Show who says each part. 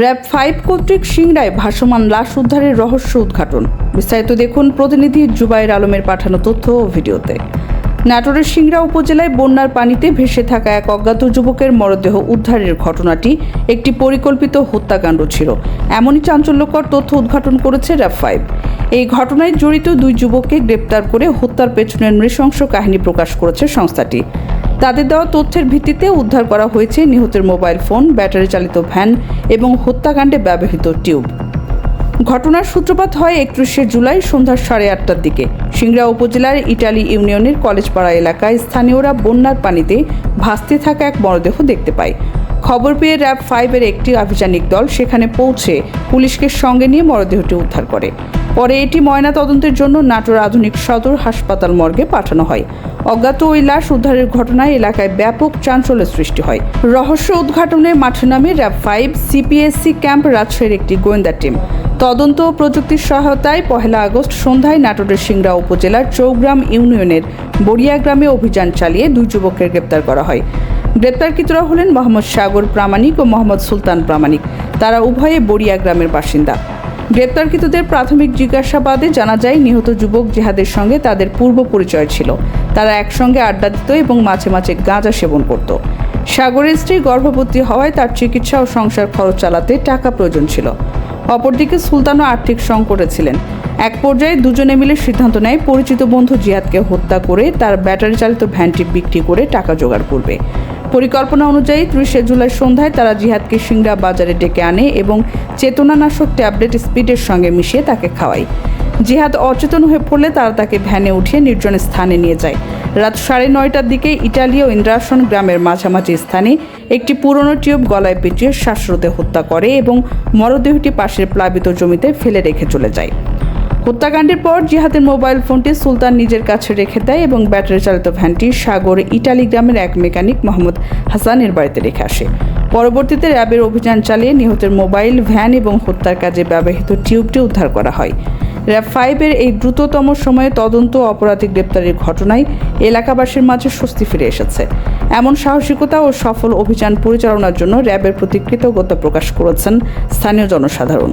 Speaker 1: RAB five কর্তৃক সিংড়ায় ভাসমান লাশ উদ্ধারের রহস্য উদ্ঘাটন। বিস্তারিত দেখুন প্রতিনিধি জুবাইর আলমের পাঠানো তথ্য ও ভিডিওতে। নাটোরের সিংড়া উপজেলায় বন্যার পানিতে ভেসে থাকা এক অজ্ঞাত যুবকের মরদেহ উদ্ধারের ঘটনাটি একটি পরিকল্পিত হত্যাকাণ্ড ছিল। এমনই চাঞ্চল্যকর তথ্য উদ্ঘাটন করেছে র্যাব ফাইভ। এই ঘটনায় জড়িত দুই যুবককে গ্রেপ্তার করে হত্যার পেছনের নৃশংস কাহিনী প্রকাশ করেছে সংস্থাটি। তাদের দেওয়া তথ্যের ভিত্তিতে উদ্ধার করা হয়েছে নিহতের মোবাইল ফোন ব্যাটারি চালিত ভ্যান এবং হত্যাকাণ্ডে ব্যবহৃত টিউব। ঘটনার সূত্রপাত হয় একত্রিশে জুলাই সন্ধ্যা সাড়ে আটটার দিকে। সিংড়া উপজেলার ইটালি ইউনিয়নের কলেজপাড়া এলাকায় স্থানীয়রা বন্যার পানিতে ভাসতে থাকা এক মরদেহ দেখতে পায়। খবর পেয়ে র্যাব ফাইভের একটি আভিযানিক দল সেখানে পৌঁছে পুলিশকে সঙ্গে নিয়ে মরদেহটি উদ্ধার করে। পরে এটি ময়না তদন্তের জন্য নাটোর আধুনিক সদর হাসপাতাল মর্গে পাঠানো হয়। অজ্ঞাত ওই লাশ উদ্ধারের ঘটনায় এলাকায় ব্যাপক চাঞ্চল্যের সৃষ্টি হয়। রহস্য উদ্ঘাটনে মাঠে নামে র্যাব ফাইভ সিপিএসসি ক্যাম্প রাজশাহীর একটি গোয়েন্দা টিম। তদন্ত প্রযুক্তির সহায়তায় পহেলা আগস্ট সন্ধ্যায় নাটোরের সিংড়া উপজেলার চৌগ্রাম ইউনিয়নের বড়িয়া গ্রামে অভিযান চালিয়ে দুই যুবককে গ্রেপ্তার করা হয়। গ্রেপ্তারকৃতরা হলেন মোহাম্মদ সাগর প্রামাণিক ও মোহাম্মদ সুলতান প্রামাণিক। তারা উভয়ে বড়িয়া গ্রামের বাসিন্দা। গ্রেপ্তারকৃতদের প্রাথমিক জিজ্ঞাসাবাদে জানা যায়, নিহত যুবক জেহাদের সঙ্গে তাদের পূর্ব পরিচয় ছিল। তারা একসঙ্গে আড্ডা দিত এবং মাঝে মাঝে গাঁজা সেবন করত। সাগরের স্ত্রী গর্ভবতী হওয়ায় তার চিকিৎসা ও সংসার খরচ চালাতে টাকা প্রয়োজন ছিল। অপরদিকে সুলতানও আর্থিক সংকটে ছিলেন। এক পর্যায়ে দুজনে মিলে সিদ্ধান্ত নেয়, পরিচিত বন্ধু জিহাদকে হত্যা করে তার ব্যাটারি চালিত ভ্যানটি বিক্রি করে টাকা জোগাড় করবে। পরিকল্পনা অনুযায়ী ত্রিশে জুলাই সন্ধ্যায় তারা জিহাদকে সিংড়া বাজারে ডেকে আনে এবং চেতনানাশক ট্যাবলেট স্পিডের সঙ্গে মিশিয়ে তাকে খাওয়ায়। জিহাদ অচেতন হয়ে পড়লে তারা তাকে ভ্যানে উঠিয়ে নির্জন স্থানে নিয়ে যায়। রাত সাড়ে নয়টার দিকে ইটালি ও ইন্দ্রাসন গ্রামের মাঝামাঝি স্থানে একটি পুরনো টিউব গলায় পেঁচিয়ে শ্বাসরোধে হত্যা করে এবং মরদেহটি পাশের প্লাবিত জমিতে ফেলে রেখে চলে যায়। হত্যাকাণ্ডের পর জিহাদের মোবাইল ফোনটি সুলতান নিজের কাছে রেখে দেয় এবং ব্যাটারি চালিত ভ্যানটি সাগর ইটালি গ্রামের এক মেকানিক মোহাম্মদ হাসানের বাড়িতে রেখে আসে। পরবর্তীতে র্যাবের অভিযান চালিয়ে নিহতের মোবাইল, ভ্যান এবং হত্যার কাজে ব্যবহৃত টিউবটি উদ্ধার করা হয়। র্যাব ফাইভের এই দ্রুততম সময়ে তদন্ত অপরাধী গ্রেপ্তারের ঘটনায় এলাকাবাসীর মাঝে স্বস্তি ফিরে এসেছে। এমন সাহসিকতা ও সফল অভিযান পরিচালনার জন্য র্যাবের প্রতি কৃতজ্ঞতা প্রকাশ করেছেন স্থানীয় জনসাধারণ।